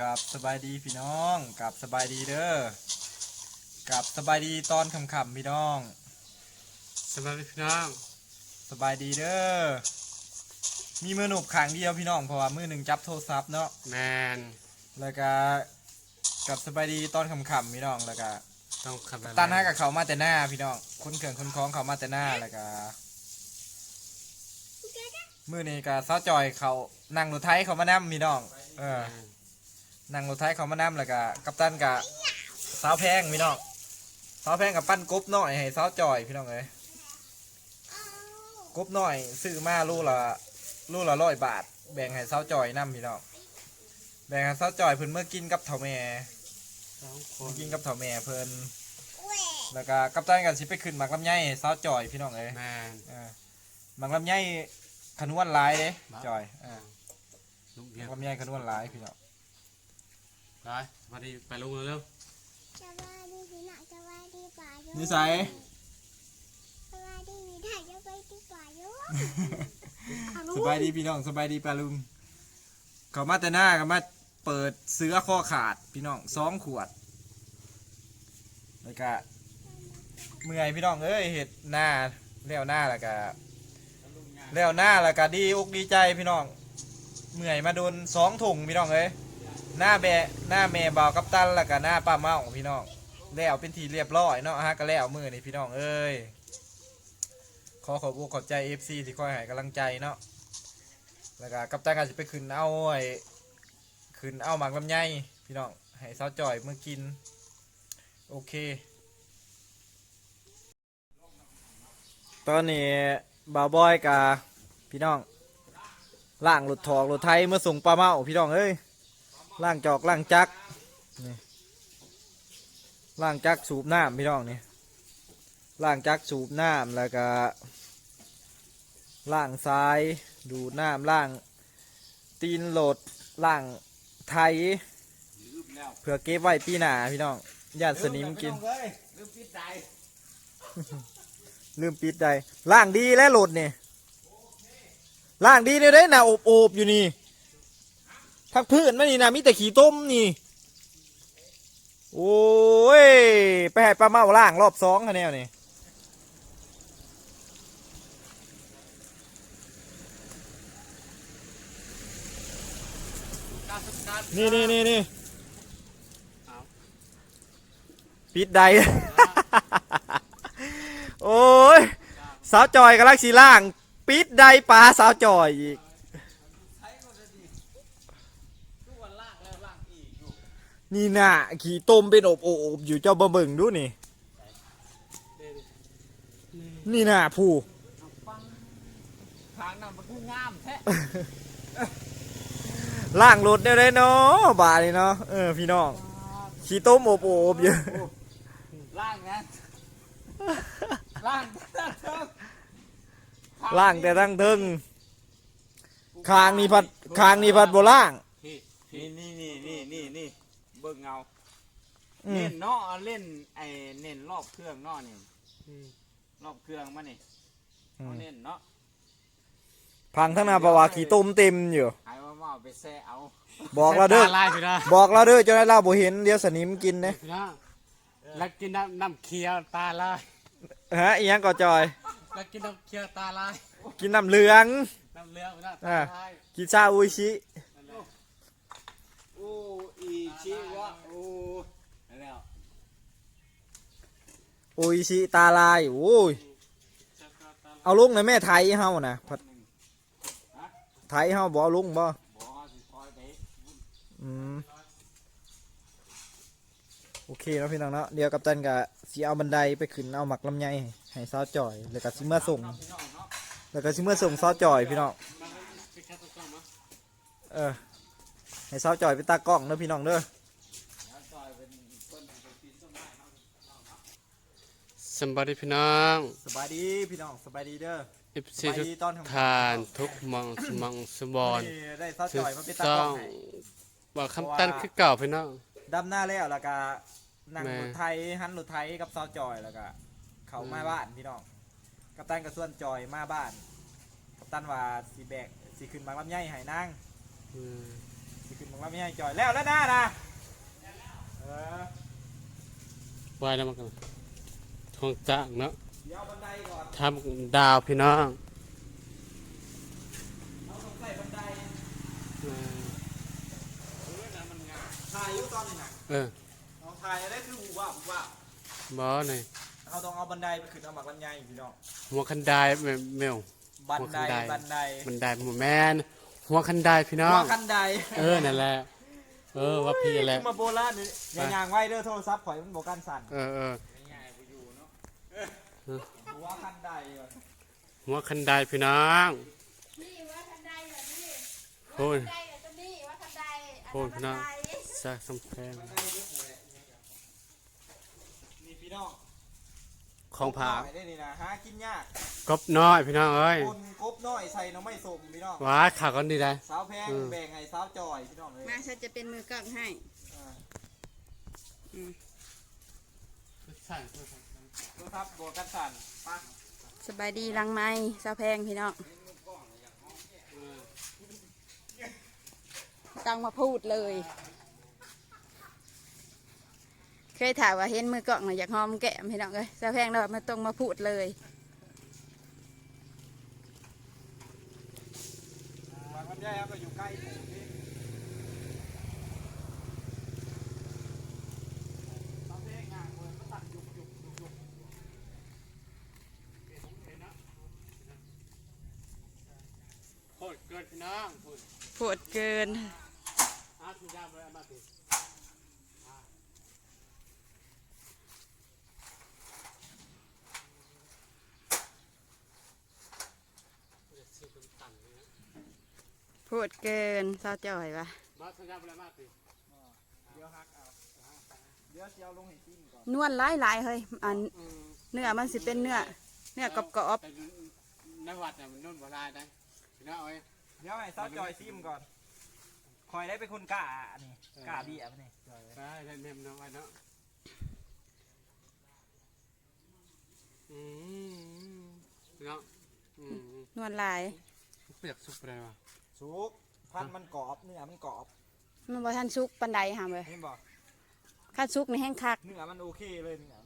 กับสบายดีพี่น้องกับสบายดีเด้อกับสบายดีตอนคำๆพี่น้องสวัสดีพี่น้องสบายดีเด้อมีมือหนุบขังเดียวพี่น้องเพราะว่ามือหนึ่งจับโทรศัพท์เนาะแมนแล้วก็กับสบายดีตอนคำๆพี่น้องแล้วก็ต้องขับอะไรตันห้ากับเขามาแต่หน้าพี่น้องคนเขื่อนคนคล้องเขามาแต่หน้าแล้วก็มือนี้ก็ซ้าวจอยเขานั่งรถไทยเขามานั่พี่น้อง เออ แม่น นั่งรถไทยเขามานั่แล้วก็กัปตันกับสาวแพงพี่น้องสาวแพงกับปั้นกบหน่อยให้สาวจอยพี่น้องเอ้ยกบหน่อยซื้อมาลูกละลูกละร้อยบาท แบ่งให้สาวจอยนั่พี่น้องแบ่งให้สาวจอยเพิ่นเมื่อกินกับเถาแม่สองคเมื่นอกินกับเถาแม่เพิ่นแล้วก็กัปตันกันสิไปขึ้นหมักลำไยให้สาวจอยพี่น้องเอ้ยแมนเออหมักลำไยขนวนหลายเด้บ้าจอยเออลูกหเดียมัวกลำไยขนวนหลายพี่น้อง ไปสวัสดีไปลุงเร็วสวัสดีพี่น้องสวัสดีป่าโยนิสัย สวัสดีพี่น้องสวัสดีป่าโยสบายดีพี่น้องสบายดีปลาลุงเขามาแต่หน้าก็มาเปิดเสื้อข้อขาดพี่น้องสองขวดแล้วก็เมื่อยพี่น้องเอ้ยเห็ดหน้าแล้วหน้าแล้วก็แล้วหน้าแล้วก็ดีอกดีใจพี่น้องเมื่อยมาโดนสองถุงพี่น้องเอ้ย หน้าแบหน้าแม่บาวกัปตันแล้วก็หน้าป้าเมาพี่น้องแล้วเป็นทีเรียบร้อยเนาะฮะก็แล้วมือนี่พี่น้องเอ้ยขอขอบอกขอบใจ FC ที่คอยให้กำลังใจเนาะแล้วก็กัปตันก็จะไปขึ้นเอาไอ้ขึ้นเอาหมากลำไยพี่น้องให้สาวจ่อยเมื่อกิน โอเค ตอนนี้บาวบอยกับพี่น้องล่างหลุดถอกหลุดไทยเมื่อส่งปลาเมาพี่น้องเอ้ย ล่างจอกล่างจักนี่ล่างจักสูบน้ำพี่น้องนี่ล่างจักสูบน้ำแล้วก็ล่างซ้ายดูดน้ำล่าง ตีนโหลดล่างไทยเพื่อเก็บไว้ปีหน้าพี่น้องญาติสนิมกิน ลืมปิดใดล่างดีและโหลดเนี่ยล่างดีเนี่ยได้น่ะอบโอบๆอยู่นี่ ทักพื้นไม่นี่นะมีแต่ขี้ต้มนี่ โอ้ย ไปให้ปลาเมาล่างรอบสองคะแนนนี่นี่นี่นี่นี่ปิดใด โอ้ย สาวจอยกำลังสีล่าง ปิดใดปลาสาวจอยอีก นี่น่ะขี่ต้มเป็นอบโอบๆอยู่เจ้าบะเบิ่งดูนี่ นี่น่ะผู้ทางนั้นมันกูงามแท้ล่างรถได้เลยเนาะบาดนี่เนาะเออพี่น้องขี่ต้มอบโอบๆอยู่ล่างนะล่างล่างแต่ตั้งเทิงคางนี่พัดคางนี่พัดโบล่างพี่นี่นี่นี่นี่นี่นี่ เบิ่งเงาอืมเล่นเนาะเล่นไอ้เน้นรอบเครื่องเนาะนี่อืมรอบเครื่องมานี่อืเอามเน้นเนาะพังทั้งหนาประวาขี่ต้มเต็มอยู่ หายว่ามาเอาไปแซ่เอาบอกเราเด้อตลายพี่น้องบอกเราเด้อจนได้เราบ่เห็นเดี๋ยวสนิมกินนะพี่น้องแล้วกินน้ำน้ำเคียวตาลายฮะอีหยังก็จอย แล้วกินน้ำเคียวตาลายกินน้ำเหลือง น้ำเหลืองพี่น้องอ่าตาลายกินชาอุยชินั่นแหละโอ้อี ชิวะโอ้นั่นแล้วอุยชิตาลายโอ้ยเอาลุงในอยแม่ไทยเฮานะพัดไทยเฮาบ่เอาลุงบ่อืมโอเคนะพี่น้องเนาะเดี๋ยวกัปตันก็สิเอาบันไดไปขึ้นเอาหมักลำไยให้สาวจ่อยแล้วก็สิเมื่อส่งแล้วก็สิเมื่อส่งสาวจ่อยพี่น้องเออ ให้สาวจ่อยไปตากล้องเด้อพี่น้องเด้อแล้วจอยเป็นคนเป็นปีนต้นไม้เนาะสบายดีพี่น้องสบายดีพี่น้องสบายดีเด้อเอฟซีทุกตอนทำทานทุกหมองสมองสมบอนนี่ได้สาวถูจ่กอยมาเป็นตาต้กล้อองงให้บอกคำตันคือเก่าพี่น้องดำหน้าแล้วแล้วก็นั่งแม่รถไทยหันรถไทยกับสาวจ่อยแล้วก็เขามาบ้านพี่น้องกัปตันกับส่วนจอยมาบ้าน กัปตันว่าสีแบกสีขึ้นมาลำไยให้นางอืมสี ขึ้นมาบอกว่าไม่ให้จอยแล้วแล้วหน้านะเออไว้แล้วมันกันทองจากเนาะเดี๋ยวเอาบันไดก่อนทำดาวพี่น้องเอาต้องใส่บันไดเออถ่ายอยู่ตอนนี้นะเออเอาถ่ายได้คือหูว่าหูว่าบอหน่อยเขาต้องเอาบันไดไปขึ้นเอาหมักลำไยพี่น้องหัวคันไดแม่แมวบันไดหัวคันได บันไดมันไดหมูแมน หัวคันไดพี่น้อหังวคันไดเออนั่นแหละเออว่าพี่แหละ มาโบราณนี่อย่ายางไว้เด้อโทรศัพท์ข่อยมันบอกกันสั่นเออเออหัวคันไดก่อนหัวคันไดพี่น้องนี่ว่าทันใดเหรอนี่โอ้ย ใดเหรอตัวนี้ว่าทันใดโอ้ยพี่น้องสักสำแพง นี่พี่น้อง ของผาหน่อยได้นี่นะหากินยากกบน้อยพี่น้องเอ้ยคนกบน้อยใส่หน้ำไม่สมพี่น้องว้าข่าวกันดีได้ สาวแพงเออแบ่งให้สาวจอยพี่น้องเลยมาฉันจะเป็นมือกล้องให้อ่าใช่โทรศัพท์บอกกันสั่นปะสบายดีรังไม้สาวแพงพี่น้องต้องมาพูดเลย เคยถามว่าเห็นมือกล้องน่ะอยากหอมแก้มพี่น้องเลยสาวแพงเราไม่ต้องมาพูดเลยบางลำไยครับก็อยู่ใกล้ผมนี่สาวแพงงานเมืองก็ตัดยุกยุกยุกยุกโคตรเกินพี่น้องพูดพูดเกิน อาคุณยาไปเอามาติเดี๋ยวซื้อเป็นตันเลยนะ พูดเกินสาวจ่อยวะมาคุณยาไปเอามาติเดี๋ยวฮักเอาเดี๋ยวสิเอาลงให้จิ้มก่อนนวลหลายหลายๆเฮ้ยอันอืมเนื้อมันสิเป็นเนื้อเนื้อกรอบกรอบแต่ในวัดเนี่ยมันนุ่นบ่ได้ได้พี่น้องเอ้ยเดี๋ยวให้สาวจอยจิ้มก่อนคอยได้เป็นคนกล้าอันนี่กล้าเบี้ยมันนี่จอยได้ได้เมมน้องไว้เนาะอืมพี่น้องอืมๆนวลหลายเปียกสุกเลยวะ สุกพันธุ์มันกรอบเนื้อมันกรอบมันบ่ทันซุกปันใดหามเลยเห็นบอกข้าซุกในแห้งคัก เนื้อมันโอเคเลยเนื้อ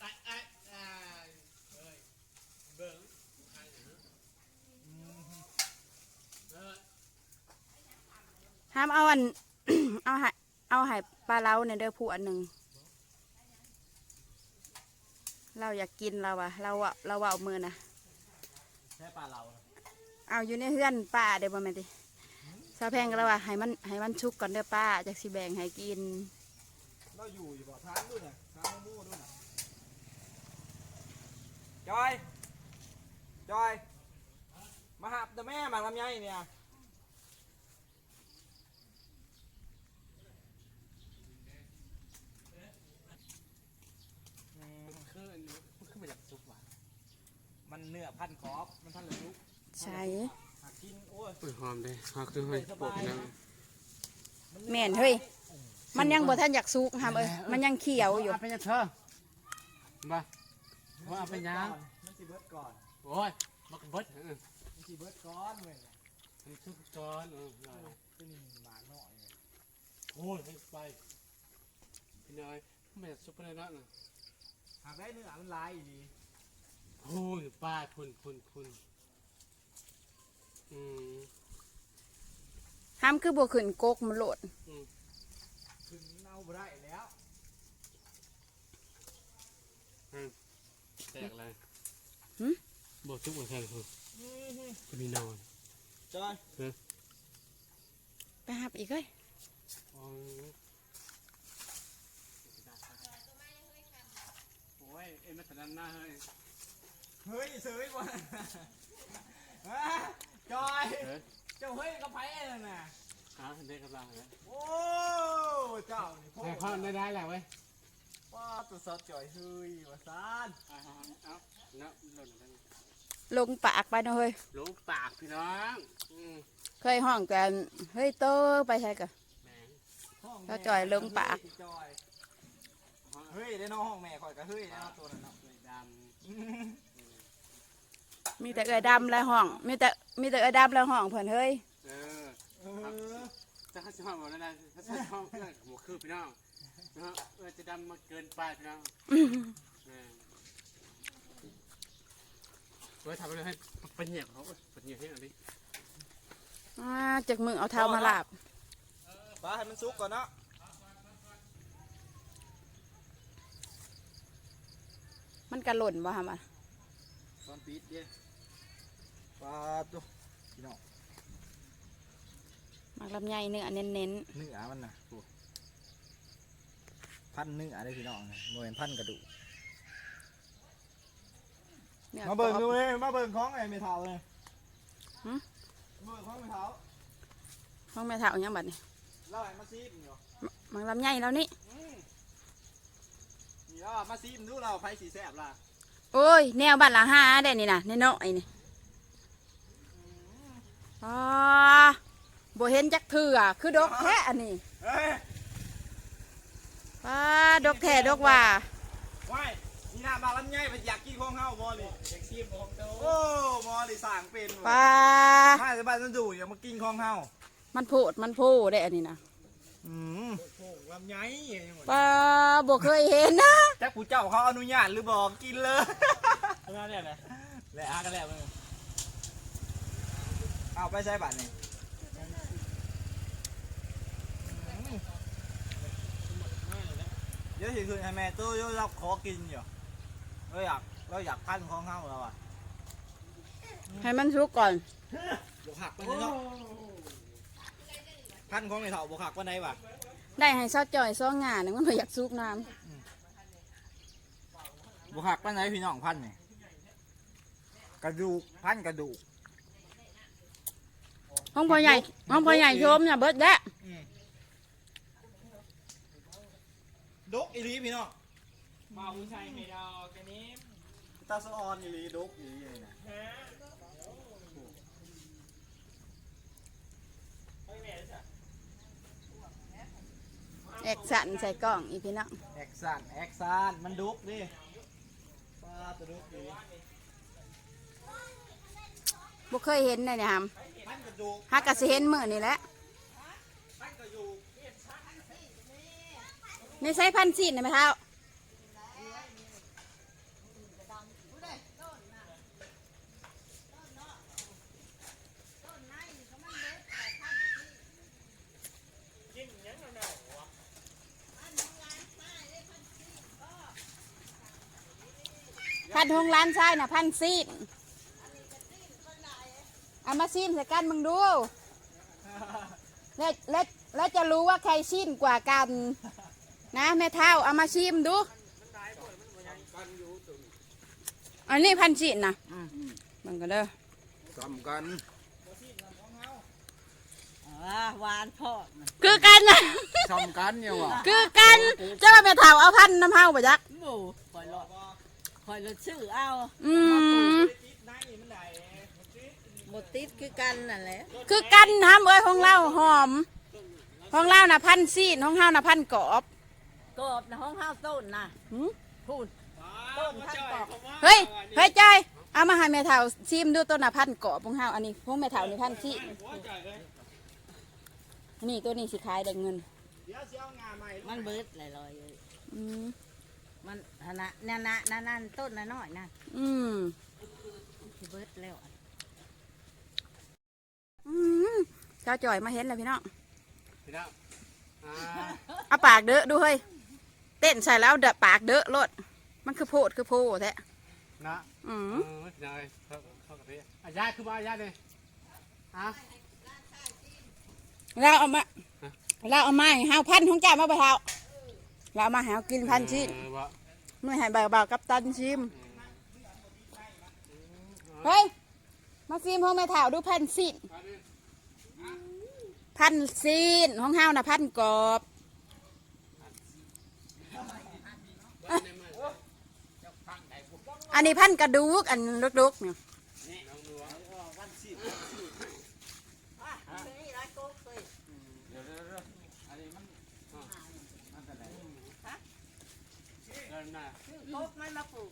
ไอ้ไอ้ไอ้เอ้ยเบิ้งใครเนี่ยเออห้ามเอาอัน เอาใหเอาใหายปลาเล้าเนี่ยเด้อผู้อันหนึ่ง เราอยากกินเราอะเราอะเราว่าเอามือนะใช่ปลาเราเอาอยู่ในเฮือนป้าเดี๋ยวบ่แม่นติสาวแพงก็แล้วว่าให้มันให้มันชุกก่อนเด้อป้าจากสิแบ่งให้กิน เราอยู่อยู่บ่ทานด้วยนะทานมะม่วงด้วยนะจอย จอย มาหับแต่แม่มาลำไยเนี่ย มันคืออันนี้มันคือมาจากซุปว่ะ มันเนื้อพันกรอบมันพันเหลืองลุกใช่หักกินโอ้ยอุ้ยหอมเลยหอมคือหอยปวกนะแม่นเฮ้ยมันยังบ่ทันอยากสุกหามเอ้ยมันยังเขียวอยู่เอาไปยังเธอมาว่าเอาไปยังมันสิเบิดก่อนโอ้ยมักเบิดเออมันสิเบิดก่อนเว้ยมันซุปก้อนเออเอาเป็นหมากน้อยเลยโอ้ยให้ไปพี่น้อยไม่อยากซุปอะไรนะน่ะหักได้เนื้อมันลายอีดี โอ้ยป้าพุ่นพุ่นพุ่นอืมห้ามคือบ่ขึ้นกกมันโลดถึงเน่าบ่ได้แล้วแตกเลยบอกซุปอะไรคือจะมีนอนจอยไปหับอีกเอ้ยอ๋อโอ้ยเอ็มมาแต่ด้านหน้าเฮ้ย เฮ้ยเสยบ่ฮะจอยเฮ้ย เจ้าเฮ้ยกับไผนั่นน่ะหาเด็กกำลังเลยโอ้เจ้านี่พ่อแต่ข้อได้ได้แหละเว้ยป้าตัวสดจ่อยเฮ้ยว่าซานเอาเอาเอาเนาะหล่นกันลงปากไปเนาะเฮ้ยลงปากพี่น้องอืมเคยห้องกันเฮ้ยโตไปใช่กะ แหมงห้องแม่แล้วจ่อยลงปาก จอยเฮ้ยได้น้องห้องแม่ข่อยก็เฮ้ยได้น้องตัวนั้นเนาะเลยด มีแต่เอื้อยดำและห้อง มีแต่มีแต่เอื้อยดำและห้องเพิ่นเฮ้ยเออครับจะเข้าช่องบอกนั่นแหละถ้าช่องเพื่อนหมวกคือพี่น้องนะฮะเออจะดำมาเกินไปพี่น้องแม่เฮ้ยทำไปเลยให้ไปเหยียบเขาเว้ยไปเหยียบให้หน่อยดิอ่าจากมือเอาเท้ามาลาบปลาให้มันสุกก่อนเนาะมันกระหล่นบ่ฮะมันตอน ปิดเด้ปลาตัวพี่น้องมักลำไยเนื้อเน้นเนื้อมันนะโอ้พันเนื้อเลยพี่น้องนะโมเห็นพันกระดูกๆเนื้อมาเบิ่งกรดูอบ เลยมาเบิ่งของไอ้เมทัลเลยหึ มาเบิ่งของเมทัลห้องแม่เท้ายังบัดนี่เล่าให้มาซีมอยู่มักลำไยแล้วนี่นี่เรามาซีมดูเราไฟสีแสบล่ะ โอ้ย แนวบ้านหลังห้าได้นี่นะแน่นอนไอ้นี่อ๋อบ่เห็นจักเถื่อคือดอกแท้อันนี้เฮ้ยป้าดอกแท้ดอกว่าว้ายนี่น่าบาลำไยไปอยากกินของเฮาบอนี่อยากซีมของเจ้าโอ้มอนี่สั่งเป็นว่ะป้าถ้าจะบ้านนั่นดูอย่ามากินของเฮามันโพดมันโพได้อันนี้นะอืมโอ้ ลำไยป้าบ่เคยเห็นนะจักผู้เจ้าเขาอนุญาตหรือบอกกินเลยเอามาเนี่ยเลยและอากันแล้วมึงเอาไปใช้บัตรนี่เดี๋ยวสิคืนให้แม่ตู้ยเราขอกินอยู่เราอยากเราอยากพันของเฮาเราอะให้มันสุกก่อนบวกหักไปเลยเนาะพันของในเถาบวกหักวันไหนวะ ได้ให้ซอสจ่อยซองงานนึงมันบ่อยากสุกน้บวกหักวันไหนพี่น้องพันนี่กระดูกพันกระดูกำห้องพ่อใหญ่ห้องพ่อใหญ่ชมน่ะเบิดแล้วดกอีหลีพี่น้องมาผู้ชายไม่ดอกกันนี้ตาสะออนอีหลีดกอีหลีเลยนะแอกสันใส่กล่องอีพี่น้องแอกซานแอกซานมันดกดิปลาตัวดกอีหลีบ่เคยเห็นเลยเนี่ยฮัมพันกระดูกฮักก็สิเห็นมื้อนี่แหละพันกระดูกนี่ใส่พันซีนได้ไหมเท้า พันทงร้านชายน่ะพันซีนเอามาซีนใส่กันมึงดูแล้วแล้วแล้วจะรู้ว่าใครซีนกว่ากัน นะแม่เท้าเอามาชิมดู อันนี้พันซีนนะมันก็เด้อสำกันหวานพ่อคือกันนะสำกันเนี่ยวะคือกันเจ้าแม่เท้าเอาพันน้ำเฮาบ่จักหมูคอยรอ คอยรถชื่อเอาอืมหมดติดคือกันนั่นแหละคือกันทำเอ้ยของเราหอมของเราน่ะพันซีนของเฮาน่ะพันกรอบกบในห้องห้าวต้นนะหืมพูดต้นท่านกอบเฮ้ยเฮ้ยจอยเอามาให้แม่เท้าชิมดูต้นน่ะพันกรอบของเฮาอันนี้พวกแม่เท้านี่พันซีนนี่ตัวนี้สิขายได้เงินเดี๋ยวเสียงานใหม่มันเบิดลอยลอยๆเลยอืม มันธนะนั่นนะนั่นนั่นต้นน้อยๆนะอืมที่เบิดแล้วอืมเจ้าจ่อยมาเห็นแล้วพี่น้องพี่น้องอ่าเอาปากเด้อดูเฮ้ยเต้นใส่แล้วเดะปากเด้อโลดมันคือโพดคือโพแท้นะอืเอมอพี่น้องเอ้ยเข้าเข้ากับพี่อะยายคือมาญาติเลยอะ เราเอามาเราเอามาให้เฮาพันของจ่ามาไปเฮา เราเอามาให้เฮากินพันชิ้นเออวะไม่ให้เบาๆกับตันชิม เฮ้ย มาซิมของแม่เฒ่าดูพันสิ้นพันสิ้นของเฮาน่ะพันกรอบอันนี้พันกระดูกอันลุกๆเนี่ย เดินหน้ากบมันมาปลูก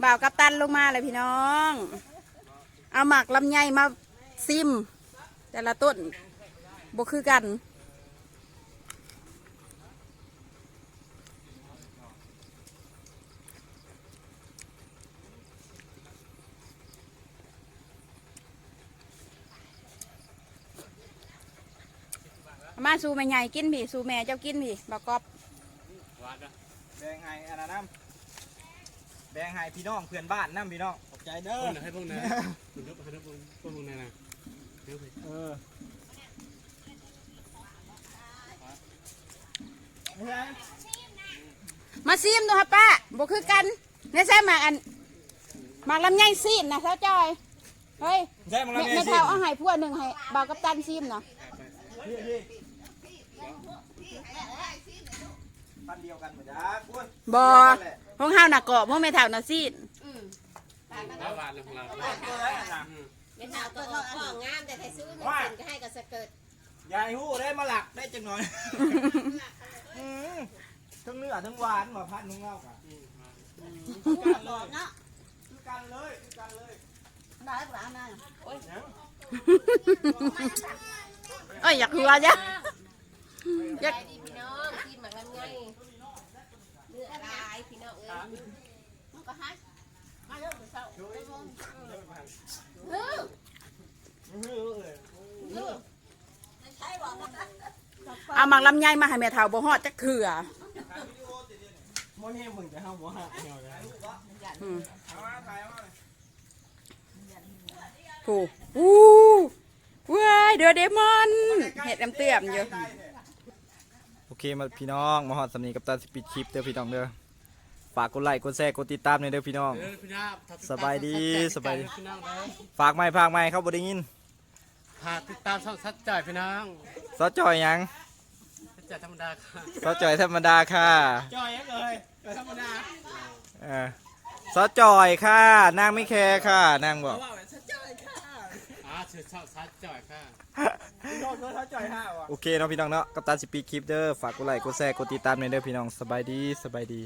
เบ่าวกับตันลงมาเลยพี่น้อง เอาหมักลำไยมาซิม แต่ละต้นบ่คือกัน มาสู่แม่ใหญ่กินพี่สู่แม่เจ้ากินพี่บ่าวกอบหวานนะแบงให้อันนั้นน้ำแบงให้พี่น้องเพื่อนบ้านน้ำพี่น้องขอบใจเด้อพวกนั้นให้พวกนั้นคุณทุกให้พวกพวกนั้นนะเดี๋ยวไปเออไม่ใช่มาซิมดูครับป้าบ่คือกันนี่ใช่หมากอันหมากลำไยซีนนะเท้าจอยเฮ้ยใช่มึงแม่แล้วแม่เนี่ยสิเท้าเอาให้พวกหนึ่งให้บ่าวกับตันซิมเนาะ พี่พี่พันเดียวกันหมดจ้าคุณบ่พวกเฮาน่ะเกาะพวกแม่เท้าน่ะซีนแล้วหวานเลยของเราเป็นหาตัวทองของงามแต่ไทยซื้อไม่เป็นก็ให้กับสเกิร์ตยายหู้ได้มาหลักได้จังหน่อยอืมทั้งเนื้อทั้งหวานมาพันทั้งเล่ากันคือกันเลยเนาะคือกันเลยคือกันเลยได้ปลาหน่อยยังเอ้ยอยากหัวจ้ะ อยากดีพี่น้องกินหมักลำไยเนื้อลายพี่น้องเอ้ยมันก็ให้มาเริ่มเศร้าเฮ้ยเอาหมากลำไยมาให้แม่เท้าบ่ฮอดจักเถื่อโมเฮมึงจะห้ามว่าเหี่ยวเลยอืมเอามาถ่ายเอผู้อู้ว้ายเดือเดมอนเห็ดน้ำเตื้อมอยู่ เคมาพี่น้องมาฮอดสำนีกับตาสปีดคลิปเด้อพี่น้องเด้อฝากกดไลค์กดแชร์กดติดตามในอยเด้อพี่น้อง เออพี่น้าสบายดีสบายดี พี่น้องเด้อฝากไม้ฝากไม้เข้าบ่ได้ยินพาติดตามช่องซัดจ่อยพี่น้องซอจอยหยังซัดจ่อยธรรมดาค่ะซอจอยธรรมดาค่ะจอยยังเลยธรรมดาเออซอจอยค่ะนางไม่แคร์ค่ะนางบอก อ่าชื่อช่องซัดจ่อยค่ะพี่ โดนเขาจอยห้าวะโอเคเนาะพี่น้องเนาะกับตาสปีคลิปเด้อฝากกดไลค์กดแชร์กดติดตามในอยเด้อพี่น้องสบายดีสบายดี